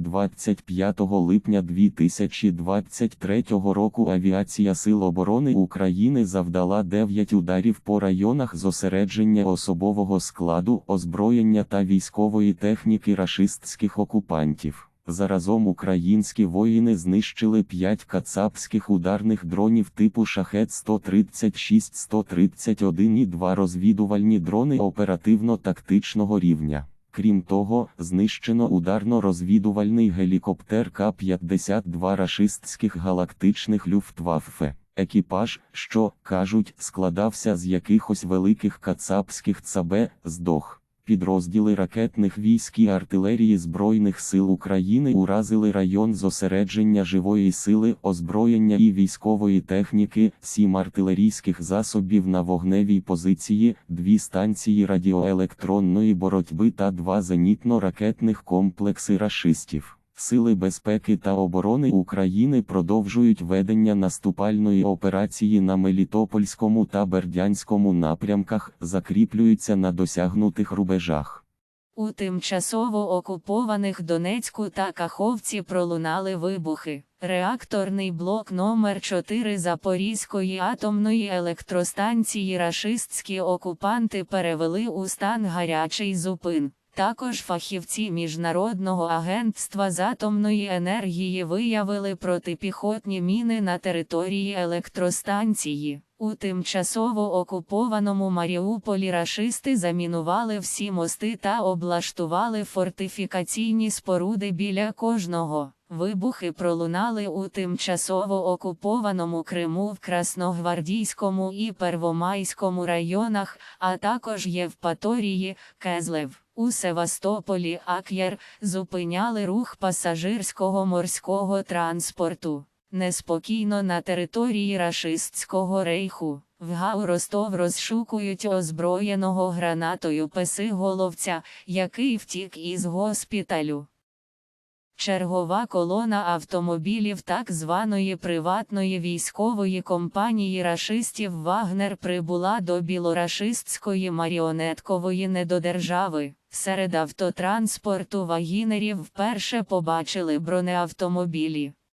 25 липня 2023 року Авіація Сил оборони України завдала 9 ударів по районах зосередження особового складу, озброєння та військової техніки рашистських окупантів. Заразом українські воїни знищили 5 кацапських ударних дронів типу Шахет 136 131 і 2 розвідувальні дрони оперативно-тактичного рівня. Крім того, знищено ударно-розвідувальний гелікоптер К-52 рашистських галактичних люфтваффе. Екіпаж, що, кажуть, складався з якихось великих кацапських цабе, здох. Підрозділи ракетних військ і артилерії Збройних сил України уразили район зосередження живої сили, озброєння і військової техніки, сім артилерійських засобів на вогневій позиції, дві станції радіоелектронної боротьби та два зенітно-ракетних комплекси рашистів. Сили безпеки та оборони України продовжують ведення наступальної операції на Мелітопольському та Бердянському напрямках, закріплюються на досягнутих рубежах. У тимчасово окупованих Донецьку та Каховці пролунали вибухи. Реакторний блок номер 4 Запорізької атомної електростанції рашистські окупанти перевели у стан гарячий зупин. Також фахівці Міжнародного агентства з атомної енергії виявили протипіхотні міни на території електростанції. У тимчасово окупованому Маріуполі рашисти замінували всі мости та облаштували фортифікаційні споруди біля кожного. Вибухи пролунали у тимчасово окупованому Криму в Красногвардійському і Первомайському районах, а також Євпаторії, Кезлев. У Севастополі Ак'єр зупиняли рух пасажирського морського транспорту. Неспокійно на території рашистського рейху. В ГАУ Ростов розшукують озброєного гранатою песиголовця, який втік із госпіталю. Чергова колона автомобілів так званої приватної військової компанії рашистів Вагнер прибула до білорашистської маріонеткової недодержави. Серед автотранспорту вагінерів вперше побачили бронеавтомобілі.